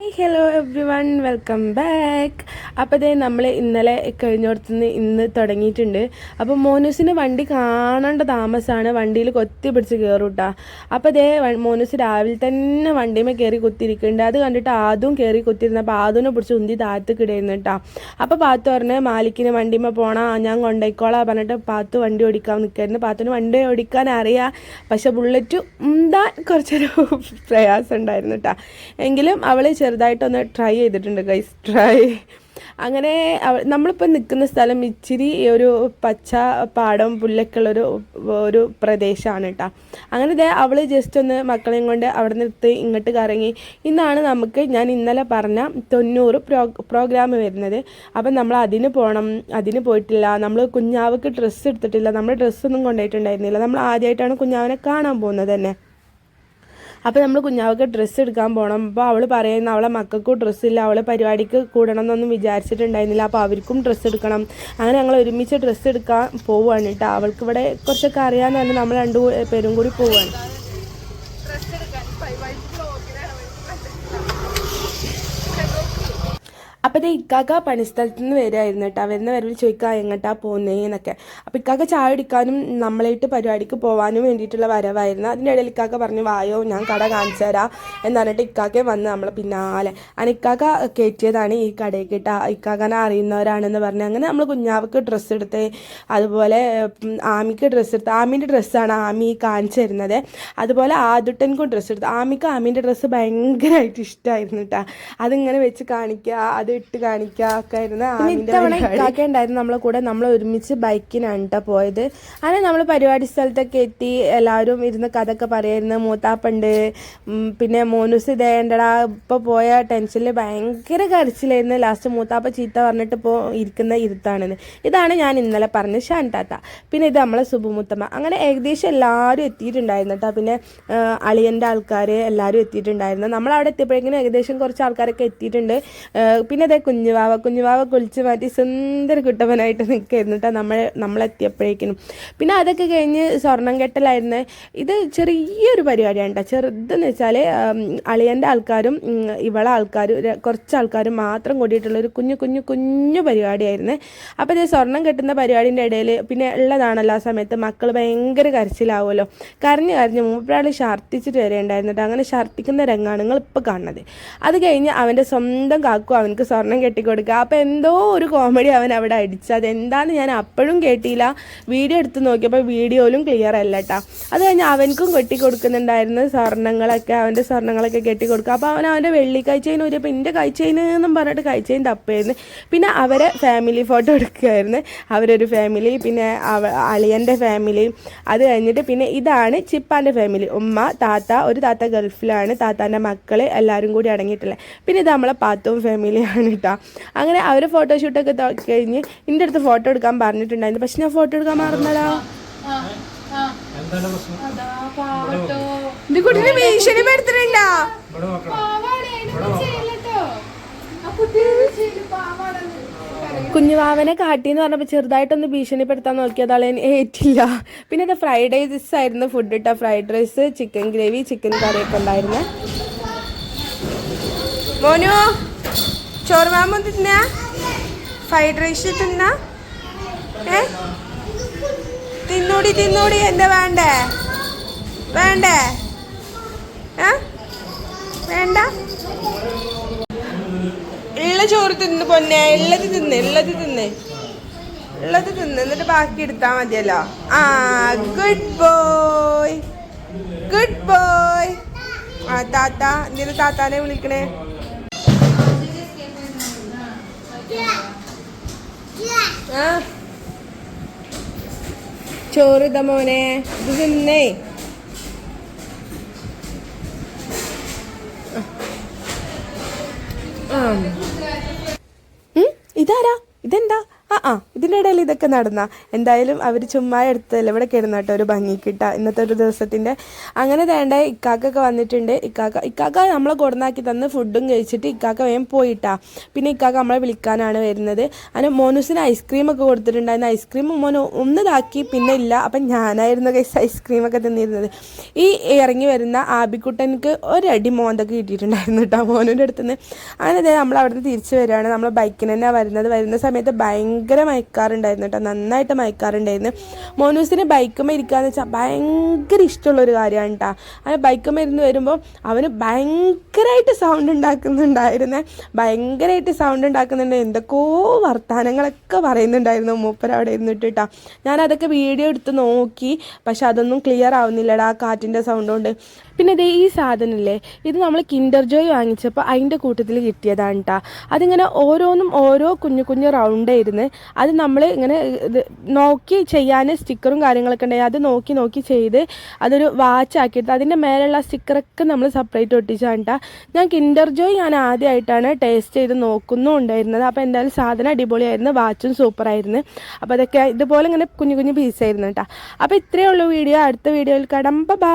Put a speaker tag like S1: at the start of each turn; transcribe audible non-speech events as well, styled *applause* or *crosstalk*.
S1: Hello everyone welcome back അപ്പോൾ അതേ നമ്മൾ ഇന്നലെ കഴിഞ്ഞോടത്തുനിന്ന് ഇന്ന് തുടങ്ങിയിട്ടുണ്ട്. അപ്പോൾ മോനൂസിന് വണ്ടി കാണേണ്ട താമസമാണ് വണ്ടിയിൽ കൊത്തി പിടിച്ച് കയറും കേട്ടോ അപ്പോൾ അതേ മോനൂസ് രാവിലെ തന്നെ വണ്ടിമേ കയറി കുത്തിയിരിക്കുന്നുണ്ട്. അത് കണ്ടിട്ട് ആദ്യം കയറി കുത്തിയിരുന്നു. അപ്പോൾ ആദ്യം പിടിച്ച് ഉന്തി താത്ത് കിടയിരുന്നു കേട്ടോ. അപ്പോൾ പാത്തു പറഞ്ഞ് മാലിക്കിന് വണ്ടിമേ പോണാ. ഞാൻ കൊണ്ടേക്കോളാം പറഞ്ഞിട്ട് പാത്തു വണ്ടി ഓടിക്കാൻ നിൽക്കായിരുന്നു പാത്തിന് വണ്ടി ഓടിക്കാൻ അറിയാം. പക്ഷേ ബുള്ളറ്റ് ഉന്താൻ കുറച്ചൊരു *laughs* പ്രയാസം ഉണ്ടായിരുന്നു കേട്ടോ. എങ്കിലും അവൾ ചെറുതായിട്ടൊന്ന് ട്രൈ ചെയ്തിട്ടുണ്ട് ഗൈസ് ട്രൈ അങ്ങനെ നമ്മളിപ്പോൾ നിൽക്കുന്ന സ്ഥലം ഇച്ചിരി ഒരു പച്ച പാടം പുല്ലൊക്കെ ഉള്ളൊരു ഒരു പ്രദേശമാണ് കേട്ടോ അങ്ങനെ ഇതേ അവൾ ജസ്റ്റ് ഒന്ന് മക്കളെയും കൊണ്ട് അവിടെ നിർത്തി ഇങ്ങോട്ട് കറങ്ങി. ഇന്നാണ് നമുക്ക് ഞാൻ ഇന്നലെ പറഞ്ഞ തൊണ്ണൂറ് പ്രോ പ്രോഗ്രാം വരുന്നത്. അപ്പം നമ്മൾ അതിന് പോകണം അതിന് പോയിട്ടില്ല. നമ്മൾ കുഞ്ഞാവക്ക് ഡ്രസ്സ് എടുത്തിട്ടില്ല. നമ്മൾ ഡ്രസ്സൊന്നും കൊണ്ടുപോയിട്ടുണ്ടായിരുന്നില്ല. നമ്മൾ ആദ്യമായിട്ടാണ് കുഞ്ഞാവനെ കാണാൻ പോകുന്നത് തന്നെ. അപ്പോൾ നമ്മൾ കുഞ്ഞാവക്ക് ഡ്രസ്സ് എടുക്കാൻ പോകണം അപ്പോൾ അവൾ പറയുന്ന അവളെ മക്കൾക്കും ഡ്രസ്സില്ല അവളെ പരിപാടിക്ക് കൂടണം എന്നൊന്നും വിചാരിച്ചിട്ടുണ്ടായിരുന്നില്ല. അപ്പോൾ അവർക്കും ഡ്രസ്സ് എടുക്കണം. അങ്ങനെ ഞങ്ങൾ ഒരുമിച്ച് ഡ്രസ്സ് എടുക്കാൻ പോവുകയാണ് കേട്ടോ അവൾക്ക് ഇവിടെ കുറച്ചൊക്കെ അറിയാമെന്ന് പറഞ്ഞാൽ നമ്മൾ രണ്ടു പേരും കൂടി പോവുകയാണ് അപ്പോൾ ഇത് ഇക്കാക്ക പണിസ്ഥലത്ത് നിന്ന് വരുമായിരുന്നു കേട്ടോ. വരുന്ന വരവിൽ ചോദിക്കുക എങ്ങോട്ടാ പോകുന്നതെന്നൊക്കെ അപ്പോൾ ഇക്കാക്ക ചായ എടുക്കാനും നമ്മളായിട്ട് പരിപാടിക്ക് പോകാനും വേണ്ടിയിട്ടുള്ള വരവായിരുന്നു. അതിന്റെ ഇടയിൽ ഇക്കാക്ക പറഞ്ഞു വായോ ഞാൻ കട കാണിച്ചു തരാം എന്ന് പറഞ്ഞിട്ട് ഇക്കാക്കെ വന്ന് നമ്മൾ പിന്നാലെ. അങ്ങനെ ഇക്കാക്ക കയറ്റിയതാണ് ഈ കടയിൽ കിട്ടാ. ഇക്കാക്കനെ അറിയുന്നവരാണെന്ന് പറഞ്ഞ് അങ്ങനെ നമ്മൾ കുഞ്ഞാവക്ക് ഡ്രസ്സ് എടുത്ത് അതുപോലെ ആമിക്ക് ഡ്രസ്സ് എടുത്ത് ആമീന്റെ ഡ്രസ്സാണ് ആമി കാണിച്ചു തരുന്നത്. അതുപോലെ ആദുട്ടൻക്കും ഡ്രസ്സ് എടുത്ത്. ആമിക്ക് ആമീന്റെ ഡ്രസ്സ് ഭയങ്കരമായിട്ട് ഇഷ്ടമായിരുന്നു കേട്ടോ. അതിങ്ങനെ വെച്ച് കാണിക്കുക അത് ഇട്ട് കാണിക്കാക്കായിരുന്നു ഉണ്ടായിരുന്നു നമ്മളെ കൂടെ. നമ്മൾ ഒരുമിച്ച് ബൈക്കിനാണ് കേട്ടോ പോയത്. അങ്ങനെ നമ്മൾ പരിപാടി സ്ഥലത്തൊക്കെ എത്തി എല്ലാവരും ഇരുന്ന് കഥയൊക്കെ പറയായിരുന്നു. മൂത്താപ്പുണ്ട്. പിന്നെ മോനൂസ് ഇതേണ്ടടാ ഇപ്പോൾ പോയ ടെൻഷനിൽ ഭയങ്കര കരച്ചിലായിരുന്നു. ലാസ്റ്റ് മൂത്താപ്പ ചീത്ത പറഞ്ഞിട്ട് ഇപ്പോൾ ഇരിക്കുന്ന ഇരുത്താണെന്ന്. ഇതാണ് ഞാൻ ഇന്നലെ പറഞ്ഞ ഷാൻടാത്ത പിന്നെ ഇത് നമ്മളെ സുബുമുത്തമ്മ. അങ്ങനെ ഏകദേശം എല്ലാവരും എത്തിയിട്ടുണ്ടായിരുന്നു കേട്ടോ പിന്നെ അളിയന്റെ ആൾക്കാർ എല്ലാവരും എത്തിയിട്ടുണ്ടായിരുന്നു. നമ്മൾ അവിടെ എത്തിയപ്പോഴേക്കും ഏകദേശം കുറച്ച് ആൾക്കാരൊക്കെ എത്തിയിട്ടുണ്ട്. പിന്നെ അതേ കുഞ്ഞുവാവ കുഞ്ഞുവാവ കുളിച്ച് മാറ്റി സുന്ദര കുട്ടവനായിട്ട് നിൽക്കായിരുന്നു കേട്ടോ നമ്മൾ നമ്മളെത്തിയപ്പോഴേക്കിനും. പിന്നെ അതൊക്കെ കഴിഞ്ഞ് സ്വർണം കെട്ടലായിരുന്നു. ഇത് ചെറിയൊരു പരിപാടിയാണ് കേട്ടോ ചെറുതെന്ന് വെച്ചാൽ അളിയന്റെ ആൾക്കാരും ഇവള ആൾക്കാരും കുറച്ച് ആൾക്കാരും മാത്രം കൂടിയിട്ടുള്ളൊരു കുഞ്ഞു കുഞ്ഞു കുഞ്ഞു പരിപാടിയായിരുന്നു. അപ്പോൾ ഇത് സ്വർണം കെട്ടുന്ന പരിപാടിന്റെ ഇടയിൽ പിന്നെ ഉള്ളതാണല്ലോ ആ സമയത്ത് മക്കൾ ഭയങ്കര കരച്ചിലാവുമല്ലോ കരഞ്ഞ് കരഞ്ഞ് മൂപ്പരാൾ ഛർദ്ദിച്ചിട്ട് വരെ ഉണ്ടായിരുന്നിട്ട് അങ്ങനെ ഛർദ്ദിക്കുന്ന രംഗമാണ് നിങ്ങൾ ഇപ്പോൾ കാണുന്നത്. അത് കഴിഞ്ഞ് അവന്റെ സ്വന്തം കാക്കു അവനക്ക് സ്വർണം കെട്ടിക്കൊടുക്കുക. അപ്പോൾ എന്തോ ഒരു കോമഡി അവൻ അവിടെ അടിച്ചു. അതെന്താന്ന് ഞാൻ അപ്പോഴും കേട്ടില്ല. വീഡിയോ എടുത്ത് നോക്കിയപ്പോൾ വീഡിയോയിലും ക്ലിയർ അല്ല കേട്ടോ അത് കഴിഞ്ഞ് അവനക്കും കെട്ടിക്കൊടുക്കുന്നുണ്ടായിരുന്നു സ്വർണങ്ങളൊക്കെ അവന്റെ സ്വർണങ്ങളൊക്കെ കെട്ടിക്കൊടുക്കുക. അപ്പോൾ അവൻ അവന്റെ വെള്ളി കാഴ്ചയിന് ഒരു അപ്പോൾ എന്റെ കൈച്ചയിന് എന്നും പറഞ്ഞിട്ട് കഴിച്ചതിന് തപ്പായിരുന്നു പിന്നെ അവരെ ഫാമിലി ഫോട്ടോ എടുക്കുമായിരുന്നു അവരൊരു ഫാമിലി പിന്നെ അവ അളിയന്റെ ഫാമിലി അത് കഴിഞ്ഞിട്ട് പിന്നെ ഇതാണ് ചിപ്പാന്റെ ഫാമിലി ഉമ്മ താത്ത ഒരു താത്ത ഗൾഫിലാണ്. താത്താന്റെ മക്കൾ എല്ലാവരും കൂടി അടങ്ങിയിട്ടില്ലേ. പിന്നെ ഇത് നമ്മളെ പാത്തും ഫാമിലിയാണ് കേട്ടോ അങ്ങനെ അവർ ഫോട്ടോഷൂട്ടൊക്കെ കഴിഞ്ഞ് എന്റെ അടുത്ത് ഫോട്ടോ എടുക്കാൻ പറഞ്ഞിട്ടുണ്ടായിരുന്നു. പക്ഷെ ഞാൻ ഫോട്ടോ എടുക്കാൻ
S2: പ്രശ്നം?
S1: ഇത് കുട്ടീനെ പെടുത്തിട്ടുണ്ടാ കുഞ്ഞുവാവനെ കാട്ടി എന്ന് പറഞ്ഞപ്പോൾ ചെറുതായിട്ടൊന്ന് ഭീഷണിപ്പെടുത്താൻ നോക്കിയത് ആളെ ഏറ്റില്ല. പിന്നെ അത് ഫ്രൈഡ് റൈസ് ആയിരുന്നു ഫുഡ് ഇട്ട. Fried rice chicken gravy chicken കറിയൊക്കെ ഉണ്ടായിരുന്നു. മോനു? ചോറുമാമ തിന്ന ഫ്രൈഡ് റൈസ് തിന്ന? ഏ? തിന്നൂടി തിന്നൂടി എന്താ വേണ്ടേ? വേണ്ടേ? ഏ? വേണ്ട? ഉള്ള ചോറ് തിന്ന് പൊന്നെ ഉള്ളത് തിന്ന് ഉള്ളത് തിന്ന്. ഉള്ളത് തിന്ന് എന്നിട്ട് ബാക്കി എടുത്താൽ മതിയല്ലോ. ആ ഗുഡ് ബോയ് ഗുഡ് ബോയ് ആ താത്ത എന്തിനു താത്താനെ വിളിക്കണേ? ചോറ് മോനെ. ഇത് തിന്നേ. ആ ഉം, ഇതാരാ ഇതെന്താ ആ ആ ഇതിന്റെ ഇടയിൽ ഇതൊക്കെ നടന്ന. എന്തായാലും അവർ ചുമ്മാ എടുത്ത് ഇവിടെ കിടന്നു കേട്ടോ ഒരു ഭംഗി കിട്ട ഇന്നത്തെ ഒരു ദിവസത്തിന്റെ അങ്ങനെ വേണ്ട ഇക്കാക്കൊക്കെ വന്നിട്ടുണ്ട്. ഇക്കാക്ക ഇക്കാക്ക നമ്മളെ കൊടുന്നാക്കി തന്ന് ഫുഡും കഴിച്ചിട്ട് ഇക്കാക്ക വേഗം പോയിട്ടാ. പിന്നെ ഇക്കാക്ക നമ്മളെ വിളിക്കാനാണ് വരുന്നത്. അങ്ങനെ മോനൂസിന് ഐസ്ക്രീം ഒക്കെ കൊടുത്തിട്ടുണ്ടായിരുന്നു. ഐസ്ക്രീം മോന് ഒന്നതാക്കി പിന്നെ ഇല്ല. അപ്പം ഞാനായിരുന്നു കൈസ് ഐസ്ക്രീമൊക്കെ തിന്നിരുന്നത്. ഈ ഇറങ്ങി വരുന്ന ആബിക്കുട്ടനക്ക് ഒരടി മോന്തൊക്കെ കിട്ടിയിട്ടുണ്ടായിരുന്നു കേട്ടോ മോനൂന്റെ അടുത്ത് നിന്ന് അങ്ങനെ നമ്മൾ അവിടുന്ന് തിരിച്ച് വരികയാണ്. നമ്മൾ ബൈക്കിന് തന്നെ വരുന്നത്. വരുന്ന സമയത്ത് ഭയങ്കര മയക്കാറുണ്ടായിരുന്നു കേട്ടോ നന്നായിട്ട് മയക്കാറുണ്ടായിരുന്നു. മോനൂസിന് ബൈക്കുമ്മ ഇരിക്കാന്ന് വെച്ചാൽ ഭയങ്കര ഇഷ്ടമുള്ളൊരു കാര്യമാണ് കേട്ടോ. അങ്ങനെ ബൈക്കുമ്മ ഇരുന്ന് വരുമ്പോൾ അവന് ഭയങ്കരമായിട്ട് സൗണ്ട് ഉണ്ടാക്കുന്നുണ്ടായിരുന്നേ. ഭയങ്കരമായിട്ട് സൗണ്ട് ഉണ്ടാക്കുന്നുണ്ട്. എന്തൊക്കെയോ വർത്തമാനങ്ങളൊക്കെ പറയുന്നുണ്ടായിരുന്നു മൂപ്പർ അവിടെ ഇരുന്നിട്ട് കേട്ടോ. ഞാനതൊക്കെ വീഡിയോ എടുത്ത് നോക്കി പക്ഷെ അതൊന്നും ക്ലിയർ ആവുന്നില്ലടാ കാറ്റിന്റെ സൗണ്ട് കൊണ്ട്. പിന്നെ ദേ ഈ സാധനമില്ലേ ഇത് നമ്മൾ കിൻഡർ ജോയ് വാങ്ങിച്ചപ്പോൾ അതിന്റെ കൂട്ടത്തിൽ കിട്ടിയതാണ് കേട്ടോ അതിങ്ങനെ ഓരോന്നും ഓരോ കുഞ്ഞു കുഞ്ഞു റൗണ്ട് ആയിരുന്നു. അത് നമ്മൾ ഇങ്ങനെ നോക്കി ചെയ്യാൻ സ്റ്റിക്കറും കാര്യങ്ങളൊക്കെ ഉണ്ടായി. അത് നോക്കി നോക്കി ചെയ്ത് അതൊരു വാച്ച് ആക്കിയിട്ട് അതിന്റെ മേലുള്ള സ്റ്റിക്കറൊക്കെ നമ്മൾ സെപ്പറേറ്റ് ഒട്ടിച്ചാണ് കേട്ടോ ഞാൻ കിൻഡർ ജോയ് ഞാൻ ആദ്യമായിട്ടാണ് ടേസ്റ്റ് ചെയ്ത് നോക്കുന്നു ഉണ്ടായിരുന്നത്. അപ്പോൾ എന്തായാലും സാധനം അടിപൊളിയായിരുന്നു വാച്ചും സൂപ്പറായിരുന്നു അപ്പോൾ അതൊക്കെ ഇതുപോലെ ഇങ്ങനെ കുഞ്ഞു കുഞ്ഞു പീസായിരുന്നു കേട്ടോ അപ്പോൾ ഇത്രയേ ഉള്ളൂ വീഡിയോ. അടുത്ത വീഡിയോയിൽ കടമ്പ ബാ